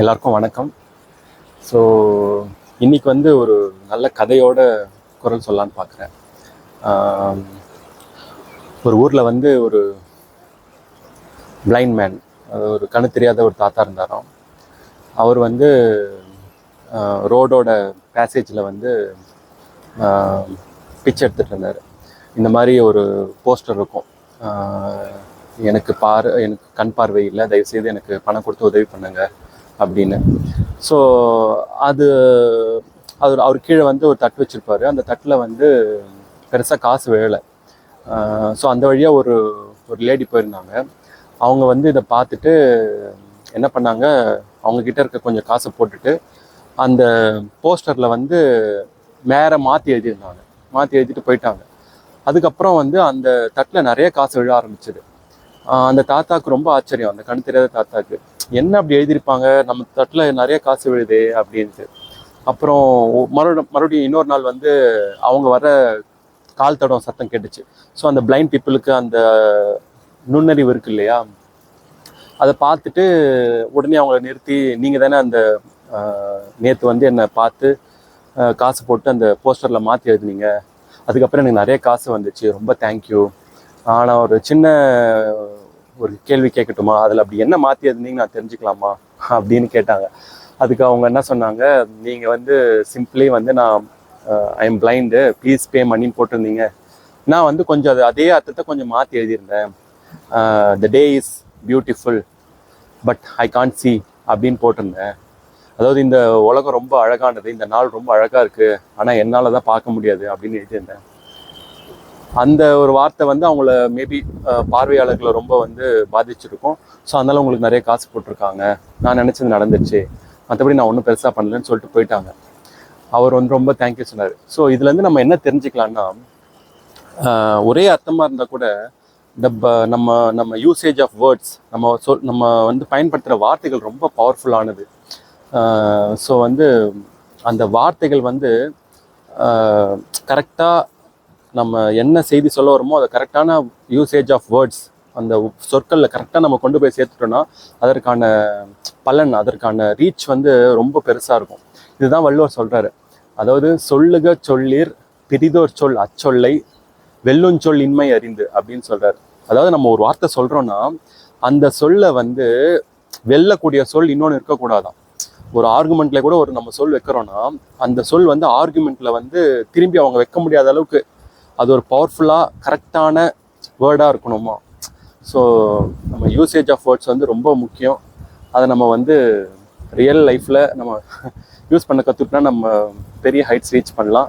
எல்லாருக்கும் வணக்கம். ஸோ இன்றைக்கி வந்து ஒரு நல்ல கதையோட குரல் சொல்லலான்னு பார்க்குறேன் ஒரு ஊரில் வந்து ஒரு பிளைண்ட் மேன் ஒரு கண்ணு தெரியாத ஒரு தாத்தா இருந்தாராம். அவர் வந்து ரோடோட பேசேஜில் வந்து பிச்சை எடுத்துகிட்டு இருந்தார். இந்த மாதிரி ஒரு போஸ்டர் இருக்கும். எனக்கு பார் எனக்கு கண் பார்வை இல்லை. தயவுசெய்து எனக்கு பணம் கொடுத்து உதவி பண்ணுங்கள் அப்படின்னு. ஸோ அது அது அவர் கீழே வந்து ஒரு தட்டு வச்சுருப்பார். அந்த தட்டில் வந்து பெருசாக காசு விழலை. ஸோ அந்த வழியாக ஒரு ஒரு லேடி போயிருந்தாங்க. அவங்க வந்து இதை பார்த்துட்டு என்ன பண்ணாங்க? அவங்கக்கிட்ட இருக்க கொஞ்சம் காசை போட்டுட்டு அந்த போஸ்டரில் வந்து மேலே மாற்றி எழுதியிருந்தாங்க. மாற்றி எழுதிட்டு போயிட்டாங்க. அதுக்கப்புறம் வந்து அந்த தட்டில் நிறைய காசு விழ ஆரம்பிச்சது. அந்த தாத்தாக்கு ரொம்ப ஆச்சரியம் அந்த கண் தெரியாத தாத்தாக்கு. என்ன அப்படி எழுதியிருப்பாங்க? நம்ம தட்டில் நிறைய காசு விழுது அப்படின்ட்டு. அப்புறம் மறுபடியும் மறுபடியும் இன்னொரு நாள் வந்து அவங்க வர கால் தடம் சத்தம் கேட்டுச்சு. ஸோ அந்த பிளைண்ட் பீப்புளுக்கு அந்த நுண்ணறிவு இருக்கு இல்லையா? அதை பார்த்துட்டு உடனே அவங்கள நிறுத்தி நீங்கள் தானே அந்த நேற்று வந்து என்னை பார்த்து காசு போட்டு அந்த போஸ்டரில் மாற்றி எழுதுனீங்க. அதுக்கப்புறம் எனக்கு நிறைய காசு வந்துச்சு. ரொம்ப தேங்க்யூ ஆனால் ஒரு சின்ன ஒரு கேள்வி கேட்கட்டுமா? அதில் அப்படி என்ன மாற்றி எழுதுனீங்க நான் தெரிஞ்சுக்கலாமா? அப்படின்னு கேட்டாங்க. அதுக்கு அவங்க என்ன சொன்னாங்க? நீங்கள் வந்து சிம்பிளி வந்து நான் I am blind please pay மணின்னு போட்டிருந்தீங்க. நான் வந்து கொஞ்சம் அது அதே அர்த்தத்தை கொஞ்சம் மாற்றி எழுதியிருந்தேன். The day is beautiful but I can't see அப்படின்னு போட்டிருந்தேன். அதாவது இந்த உலகம் ரொம்ப அழகானது இந்த நாள் ரொம்ப அழகாக இருக்குது ஆனால் என்னால் தான் பார்க்க முடியாது அப்படின்னு எழுதியிருந்தேன். அந்த ஒரு வார்த்தை வந்து அவங்கள மேபி பார்வையாளர்களை ரொம்ப வந்து பாதிச்சிருக்கும். ஸோ அதனால் உங்களுக்கு நிறைய காசு போட்டிருக்காங்க. நான் நினச்சது நடந்துச்சு மற்றபடி நான் ஒன்றும் பெருசாக பண்ணலன்னு சொல்லிட்டு போயிட்டாங்க. அவர் வந்து ரொம்ப தேங்க்யூ சொன்னார். ஸோ இதுலேருந்து நம்ம என்ன தெரிஞ்சுக்கலாம்னா ஒரே அர்த்தமாக இருந்தால் கூட இந்த ப- நம்ம நம்ம யூசேஜ் ஆஃப் வேர்ட்ஸ் நம்ம சொல் நம்ம வந்து பயன்படுத்துகிற வார்த்தைகள் ரொம்ப பவர்ஃபுல்லானது ஸோ வந்து அந்த வார்த்தைகள் வந்து கரெக்டாக நம்ம என்ன செய்தி சொல்ல வரமோ அதை கரெக்டான யூசேஜ் ஆஃப் வேர்ட்ஸ் அந்த சொற்களில் கரெக்டாக நம்ம கொண்டு போய் சேர்த்துட்டோம்னா அதற்கான பலன் அதற்கான ரீச் வந்து ரொம்ப பெருசாக இருக்கும். இதுதான் வள்ளுவர் சொல்கிறாரு அதாவது சொல்லுக சொல்லிர் பிரிதோர் சொல் அச்சொல்லை வெல்லுஞ்சொல் இன்மை அறிந்து அப்படின்னு சொல்கிறார் அதாவது நம்ம ஒரு வார்த்தை சொல்கிறோன்னா அந்த சொல்லை வந்து வெல்லக்கூடிய சொல் இன்னொன்று இருக்கக்கூடாதான். ஒரு ஆர்குமெண்ட்ல கூட ஒரு நம்ம சொல் வைக்கிறோன்னா அந்த சொல் வந்து ஆர்குமெண்ட்ல வந்து திரும்பி அவங்க வைக்க முடியாத அளவுக்கு அது ஒரு பவர்ஃபுல்லாக கரெக்டான வேர்டாக இருக்கணுமா? ஸோ நம்ம யூசேஜ் ஆஃப் வேர்ட்ஸ் வந்து ரொம்ப முக்கியம். அதை நம்ம வந்து ரியல் லைஃப்பில் நம்ம யூஸ் பண்ண கற்றுக்கிட்டா நம்ம பெரிய ஹைட்ஸ் ரீச் பண்ணலாம்.